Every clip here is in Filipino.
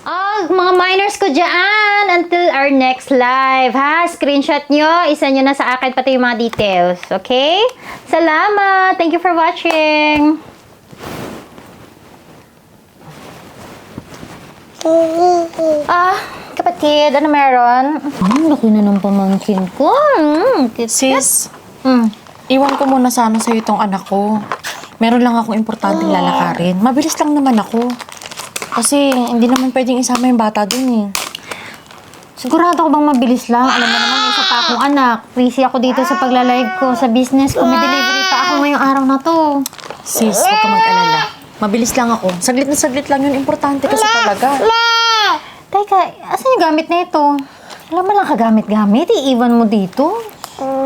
Oh, mga minors ko dyan until our next live, ha? Screenshot nyo, isa nyo na sa akin pati yung mga details, okay? Salamat! Thank you for watching! Ah, kapatid, ano meron? Hmm, laki na ng pamangkin ko. Cute. Sis, Hmm. iwan ko muna sana sa'yo itong anak ko. Meron lang akong importanteng lalakarin. Mabilis lang naman ako. Kasi hindi naman pwedeng isama yung bata dun eh. Sigurado ko bang mabilis lang? Alam mo naman, may isa pa akong anak. Busy ako dito sa pagla-live ko, sa business ko. May delivery pa ako ngayong araw na to. Sis, huwag ka mag-alala. Mabilis lang ako. Saglit na saglit lang yun. Importante kasi talaga. Teka, asan yung gamit na ito? Wala mo lang kagamit-gamit. Iiwan mo dito.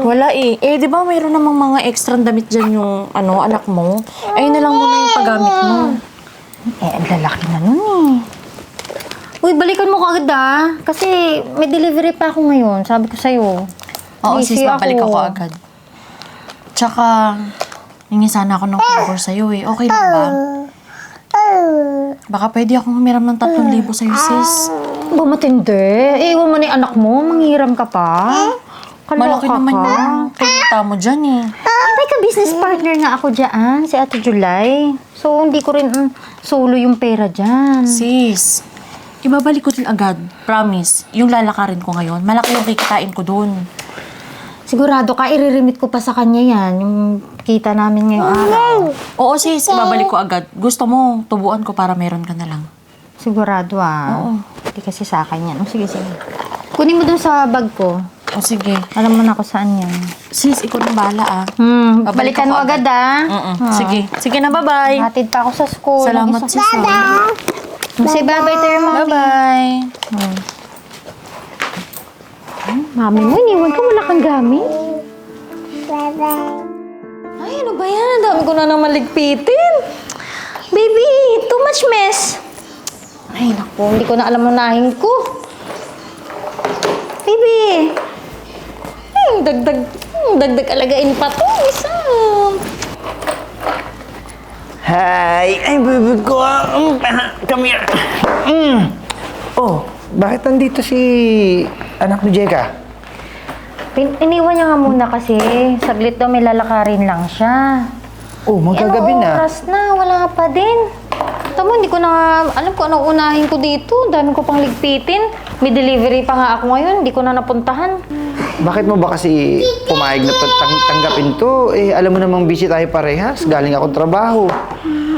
Wala eh. Eh, di ba mayroon namang mga extra damit dyan yung ano, anak mo? Ayun na lang muna yung paggamit mo. Eh, ang lalaki na nun eh. Uy, balikan mo kagad ah. Kasi may delivery pa ako ngayon. Sabi ko sa'yo. Oo, Busy sis, babalik ako agad. Tsaka, hingi sana ako ng favor sa'yo eh. Okay lang ba? Baka pwede akong humiram ng 3,000 sa'yo, sis. Ba matindi? Eh, iwan mo na yung anak mo. Manghiram ka pa. Kaloka Malaki naman ka. yung kita mo dyan eh. Ah, teka, business partner nga ako dyan, si Ate July. So, hindi ko rin mm, solo yung pera dyan. Sis, ibabalik ko din agad. Promise. Yung lalakarin ko ngayon, malaki yung kikitain ko dun. Sigurado ka, iriremit ko pa sa kanya yan, yung kita namin ngayong araw. Oo, sis, ibabalik ko agad. Gusto mo, tubuan ko para meron ka na lang. Sigurado ah. Oo. Hindi kasi sa akin yan. Oh, sige, sige. Kunin mo dun sa bag ko. O sige. Alam mo na kung saan yan. Sis, ikaw na bahala ah. Hmm, Babalik balikan ako mo agad ah. Mm-mm. Sige. Sige na, bye-bye. Hatid pa ako sa school. Salamat, Isa- sis. ah. Say bye-bye to your mommy. Bye-bye. Mami mo, iniwan ka, wala kang gamit. Ay, ano ba yan? Ang dami ko na naman ligpitin. Baby, too much mess. Ay, naku, hindi ko na alam unahin ko. Baby. Dagdag, hmm, dagdag alagain pa to. Isa. Hi! Ay, baby ko! Mm, ah, Come here! Mm. Oh, bakit nandito si anak ni Jeka? Pin- iniwan niya nga muna kasi. Saglit daw may lalakarin lang siya. Oh, magagabi ano na. oras na, wala pa din. Tamo, hindi ko na alam kung anong unahin ko dito. Dami ko pang ligpitin. May delivery pa nga ako ngayon, hindi ko na napuntahan. Bakit mo ba kasi pumayag na tang- tang- tanggapin to? Eh, alam mo namang busy tayo parehas. Galing akong trabaho.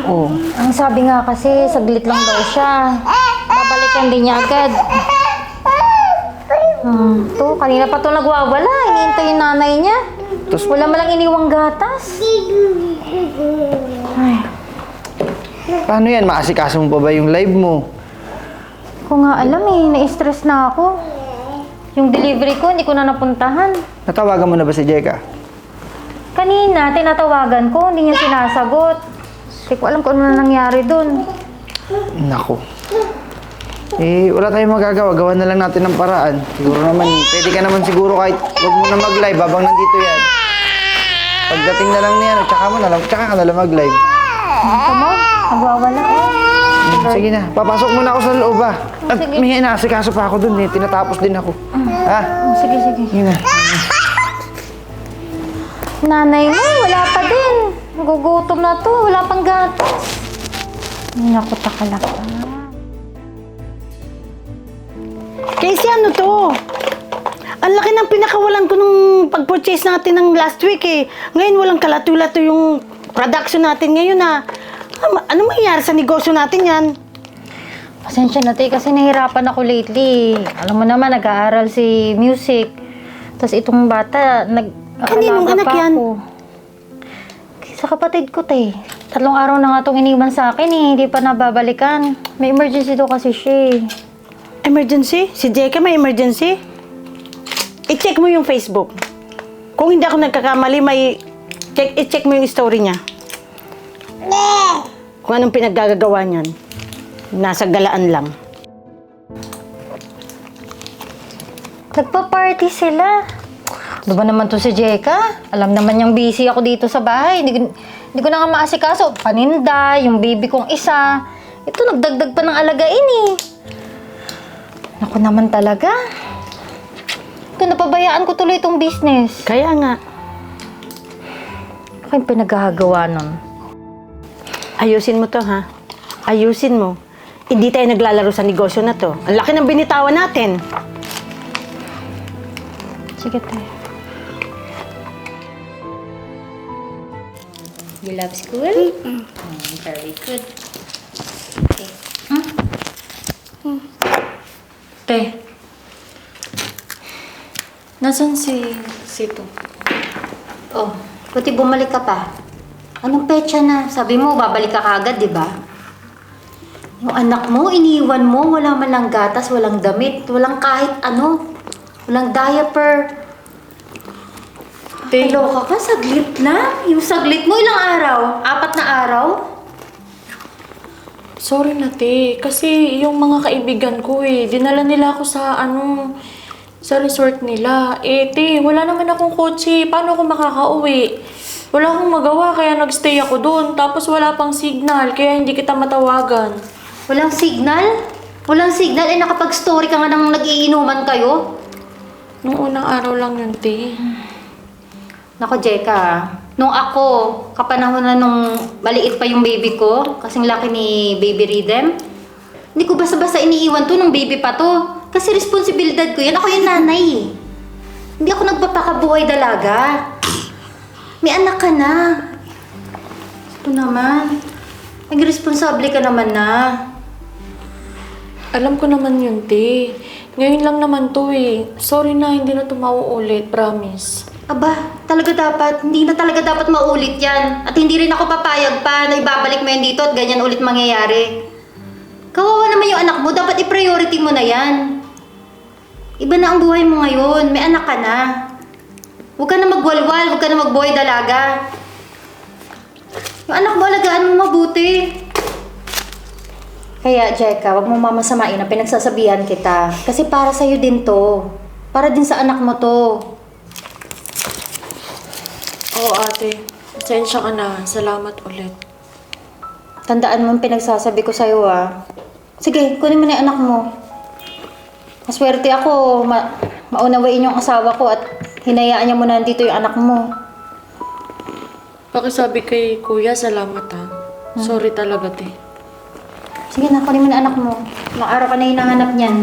Oh, Ang sabi nga kasi, saglit lang daw siya. Babalikan din niya agad. Hmm, to, kanina pa to nagwawala. Iniintay yung nanay niya. Tapos- Wala malang iniwang gatas. Ay, paano yan? Maasikaso mo pa ba yung live mo? ko nga alam eh, na-stress na ako. Yung delivery ko, hindi ko na napuntahan. Natawagan mo na ba si Jeka? Kanina, tinatawagan ko, hindi niya sinasagot. Hindi ko alam kung ano na nangyari dun. Nako. Eh, wala tayong magagawa. Gawa na lang natin ng paraan. Siguro naman, pwede ka naman siguro kahit huwag mo na mag-live habang nandito yan. Pagdating na lang niyan, tsaka mo na lang, tsaka ka na lang mag-live. Ito mo, nagwawala eh. Sige na, papasok muna ako sa loob ah. At Sige. may inaasikaso pa ako dun eh, tinatapos din ako. Ha? Oh, sige, sige. Yun na. Nanay mo, wala pa din. Nagugutom na to, wala pang gatas. Ay, naku, takalaka. Casey, ano to? Ang laki ng pinakawalan ko nung pag-purchase natin ng last week eh. Ngayon walang kalatu-lato yung production natin ngayon ah. Ano, ano mangyayari sa negosyo natin yan? Pasensya na tayo kasi nahirapan ako lately. Alam mo naman, nag-aaral si music. Tapos itong bata, nag Kaninong alaga anak pa yan? ako. Sa kapatid ko, te. Tatlong araw na nga itong iniwan sa akin eh. Hindi pa nababalikan. May emergency daw kasi siya eh. Emergency? Si Jeka may emergency? I-check mo yung Facebook. Kung hindi ako nagkakamali, may check, i-check mo yung story niya. Kung anong pinaggagawa niyan. Nasa galaan lang. Nagpa-party sila. Ano ba naman to si Jeka? Alam naman niyang busy ako dito sa bahay. Hindi, ko- hindi ko na nga maasikaso. Paninda, yung baby kong isa. Ito, nagdagdag pa ng alagain eh. Ako naman talaga. Kung napabayaan ko tuloy itong business. Kaya nga, Ako yung pinagagawa nun. Ayusin mo to ha. Ayusin mo. Hindi tayo naglalaro sa negosyo na to. Ang laki ng binitawan natin. Sige tayo. You love school? Mm, very good. Okay. Te. Nasaan si Sito? Oh, buti bumalik ka pa. Anong petsa na? Sabi mo, babalik ka kagad, di ba? Yung anak mo, iniwan mo, wala man lang gatas, walang damit, walang kahit ano. Walang diaper. Te. Kaloka ka, saglit lang. Yung saglit mo, ilang araw? Apat na araw? Sorry na, te. Kasi yung mga kaibigan ko eh, dinala nila ako sa ano, sa resort nila. Eh, te, wala naman akong kotse. Paano ako makakauwi? Wala akong magawa, kaya nagstay ako doon. Tapos wala pang signal, kaya hindi kita matawagan. Walang signal? Walang signal? Eh, nakapag-story ka nga nang nagiinuman kayo? Nung unang araw lang yun, te. Nako, Jeka. Nung ako, kapanahon na nung maliit pa yung baby ko, kasing laki ni Baby Rhythm, hindi ko basta-basta iniiwan to nung baby pa to. Kasi responsibilidad ko yan. Ako yung nanay. eh. Hindi ako nagpapakabuhay dalaga. May anak ka na. Ito naman. Nag-responsable ka naman na. Alam ko naman yun, te. Ngayon lang naman to eh. Sorry na, hindi na to mauulit, promise. Aba, talaga dapat, hindi na talaga dapat maulit yan. At hindi rin ako papayag pa na ibabalik mo yan dito at ganyan ulit mangyayari. Kawawa naman yung anak mo, dapat i-priority mo na yan. Iba na ang buhay mo ngayon, may anak ka na. Huwag ka na magwalwal, huwag ka na magbuhay dalaga. Yung anak mo, alagaan mo mabuti. Kaya, Jeka, wag mo mamasamain ang pinagsasabihan kita. Kasi para sa'yo din to. Para din sa anak mo to. Oo, ate. Pasensya ka na. Salamat ulit. Tandaan mo ang pinagsasabi ko sa'yo ah. Sige, kunin mo na yung anak mo. Maswerte ako, ma maunawain yung asawa ko at hinayaan niya mo na dito yung anak mo. Pakisabi kay kuya, salamat ha. Sorry talaga, te. Sige na, kunin mo na anak mo. Ilang araw ka na hinahanap niyan.